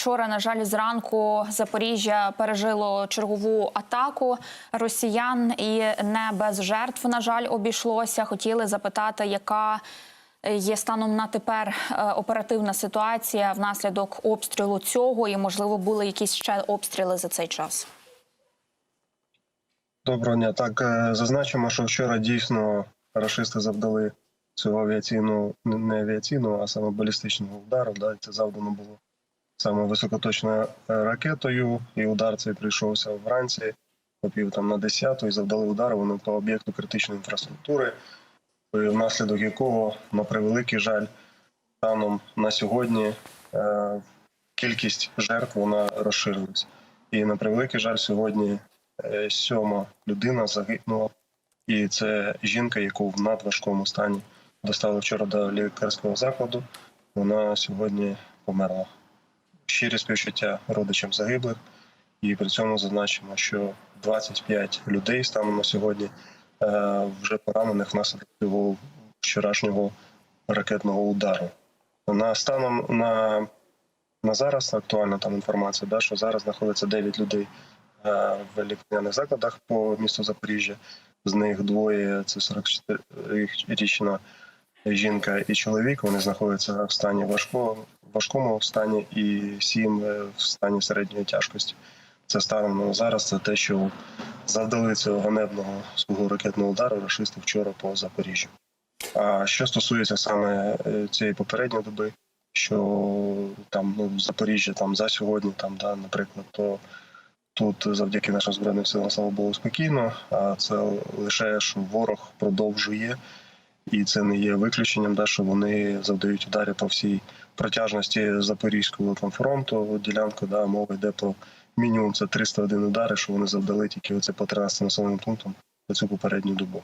Вчора, на жаль, зранку Запоріжжя пережило чергову атаку росіян, і не без жертв, на жаль, обійшлося. Хотіли запитати, яка є станом на тепер е, оперативна ситуація внаслідок обстрілу цього, і можливо були якісь ще обстріли за цей час. Доброго дня. Так е, зазначимо, що вчора дійсно рашисти завдали цього авіаційного не авіаційного, а саме балістичного удару. Да, це завдано було саме високоточною е, ракетою, і удар цей прийшовся вранці, попів там на 10 і завдали удар вони по об'єкту критичної інфраструктури, внаслідок якого, на превеликий жаль, станом на сьогодні е, кількість жертв вона розширилась. І на превеликий жаль, сьогодні е, сьома людина загинула, і це жінка, яку в надважкому стані доставили вчора до лікарського закладу. Вона сьогодні померла. Щирі співчуття родичам загиблих, і при цьому зазначимо, що 25 людей станом на сьогодні е, вже поранених внаслідок цього вчорашнього ракетного удару. На станом на на зараз актуальна там інформація, да, що зараз знаходиться 9 людей е, в лікарняних закладах по місту Запоріжжя. З них двоє це 44-річна жінка і чоловік. Вони знаходяться в стані важкого, важкому стані, і сім е, в стані середньої тяжкості. Це станом на зараз. Це те, що завдали цього ганебного свого ракетного удару рашисти вчора по Запоріжжю. А що стосується саме е, цієї попередньої доби, що там ну Запоріжжя там за сьогодні, там да, наприклад, то тут завдяки нашим збройним силам слава Богу спокійно. А це лише що ворог продовжує, і це не є виключенням, да, що вони завдають удари по всій протяжності Запорізького там фронту. Ділянку да мова йде про мінімум це 301 удари, що вони завдали тільки оце по 13 населеним пунктам за цю попередню добу.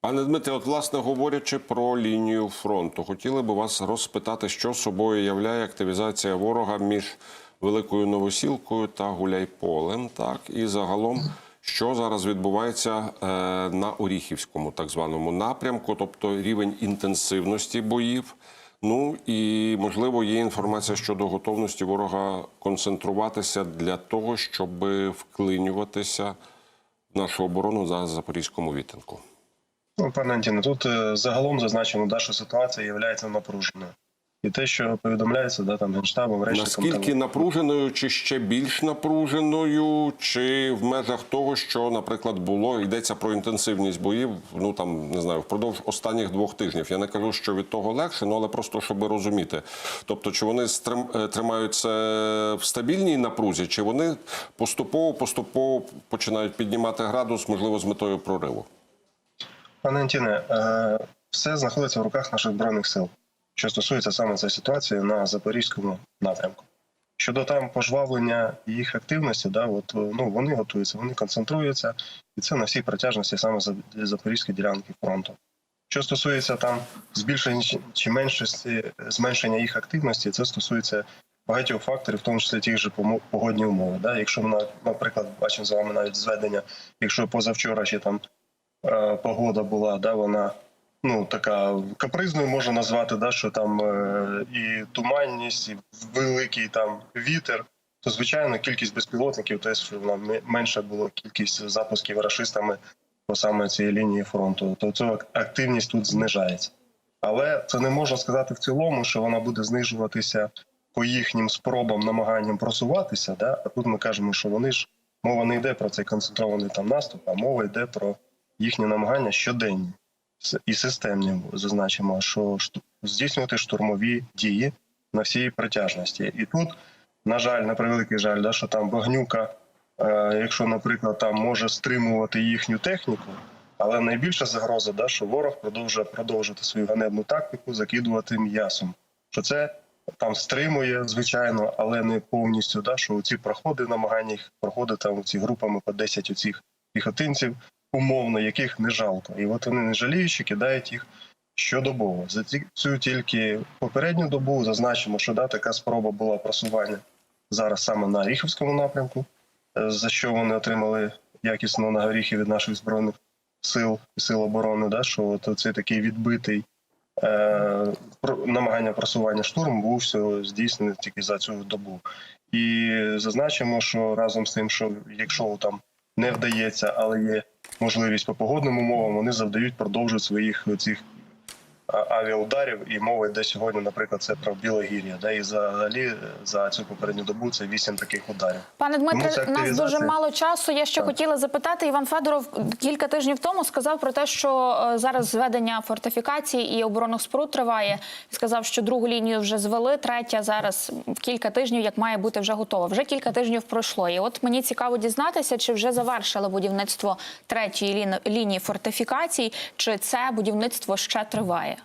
Пане Дмитре, от власне говорячи про лінію фронту, хотіли би вас розпитати, що собою являє активізація ворога між Великою Новосілкою та Гуляйполем. Так і загалом, що зараз відбувається е, на Оріхівському так званому напрямку, тобто рівень інтенсивності боїв. Ну і можливо є інформація щодо готовності ворога концентруватися для того, щоб вклинюватися в нашу оборону за запорізькому відтинку. Ну, пане Антіне, тут е, загалом зазначено, що ситуація є напруженою. І те, що повідомляється, да, там генштабом, речником... Наскільки там... напруженою, чи ще більш напруженою, чи в межах того, що, наприклад, було йдеться про інтенсивність боїв, ну там не знаю, впродовж останніх двох тижнів. Я не кажу, що від того легше, ну але просто щоб розуміти. Тобто, чи вони е, тримаються в стабільній напрузі, чи вони поступово поступово починають піднімати градус, можливо, з метою прориву. Пане Антіне, е, все знаходиться в руках наших збройних сил, що стосується саме цієї ситуації на запорізькому напрямку. Щодо там пожвавлення їх активності, да, от ну вони готуються, вони концентруються, і це на всій протяжності саме за запорізької ділянки фронту. Що стосується там збільшення чи меншості зменшення їх активності, це стосується багатьох факторів, в тому числі тих же погодні умови. Да? Якщо ми, наприклад, бачимо з вами навіть зведення, якщо позавчора ще там е, погода була, да, вона ну така капризною можна назвати, да, що там е, і туманність, і великий там вітер. То звичайно кількість безпілотників теж вона менша була кількість запусків рашистами по саме цієї лінії фронту. То ця активність тут знижається, але це не можна сказати в цілому, що вона буде знижуватися по їхнім спробам, намаганням просуватися. Да? А тут ми кажемо, що вони ж мова не йде про цей концентрований там наступ, а мова йде про їхні намагання щоденні і системні. Зазначимо, що здійснювати штурмові дії на всій протяжності. І тут, на жаль, на превеликий жаль, да, що там багнюка, е, якщо, наприклад, там може стримувати їхню техніку. Але найбільша загроза, да, що ворог продовжує продовжувати свою ганебну тактику, закидувати м'ясом. Що це там стримує, звичайно, але не повністю. Да, що ці проходи намагання їх проходити там ці групами по 10 оцих піхотинців, умовно, яких не жалко. І от вони не жаліючи, кидають їх щодобово. За цю тільки попередню добу зазначимо, що да, така спроба була просування зараз саме на Ріхівському напрямку, за що вони отримали якісно на горіхи від наших збройних сил і сил оборони. Да, що от цей такий відбитий е, намагання просування штурм був всього здійснений тільки за цю добу. І зазначимо, що разом з тим, що якщо там не вдається, але є можливість по погодним умовам, вони завдають, продовжують своїх цих авіаударів. І мова йде сьогодні, наприклад, це про Білогір'я. Да, і взагалі е, за цю попередню добу це вісім таких ударів. Пане Дмитре, у нас дуже мало часу. Я ще Так. хотіла запитати. Іван Федоров кілька тижнів тому сказав про те, що е, зараз зведення фортифікацій і оборонних споруд триває. Сказав, що другу лінію вже звели, третя зараз в кілька тижнів, як має бути вже готова. Вже кілька тижнів пройшло. І от мені цікаво дізнатися, чи вже завершили будівництво третьої лінії фортифікацій, чи це будівництво ще триває.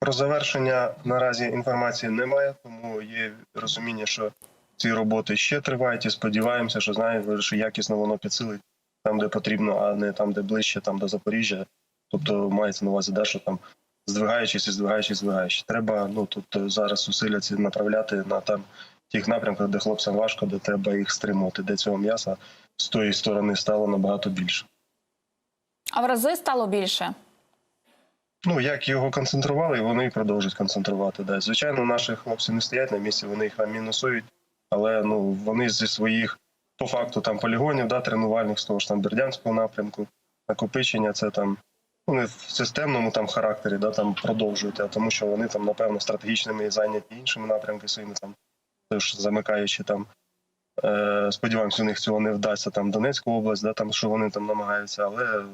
Про завершення наразі інформації немає, тому є розуміння, що ці роботи ще тривають і сподіваємося, що знаєте, що якісно воно підсилить там, де потрібно, а не там, де ближче, там до Запоріжжя. Тобто мається на увазі, да, що там здвигаючись і здвигаючись, здвигаючись. Треба ну тут е, зараз зусилля ці направляти на там тих напрямках, де хлопцям важко, де треба їх стримувати, де цього м'яса з тої сторони стало набагато більше. А в рази стало більше. Ну, як його концентрували, вони і продовжують концентрувати. Да. Звичайно, наші хлопці не стоять на місці, вони їх там мінусують, але ну, вони зі своїх, по факту, там полігонів, да, тренувальних, з того ж там Бердянського напрямку, накопичення, це там вони в системному там характері да, там продовжують, а тому що вони там, напевно, стратегічними і зайняті іншими напрямками своїми там, теж замикаючи там. Е, сподіваємося, у них цього не вдасться там Донецьку область, да, там, що вони там намагаються, але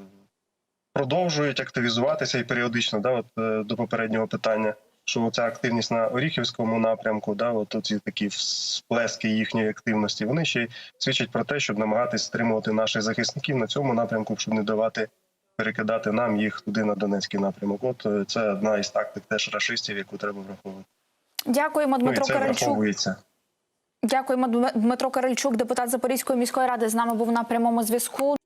продовжують активізуватися і періодично, да, от е, до попереднього питання, що ця активність на Оріхівському напрямку, да, от ці такі всплески їхньої активності, вони ще й свідчать про те, щоб намагатись стримувати наших захисників на цьому напрямку, щоб не давати перекидати нам їх туди на Донецький напрямок. От е, це одна із тактик теж рашистів, яку треба враховувати. Дякуємо, Ну Дмитро це Каральчук. Дякуємо, Дм- Дмитро Карельчук, депутат Запорізької міської ради, з нами був на прямому зв'язку.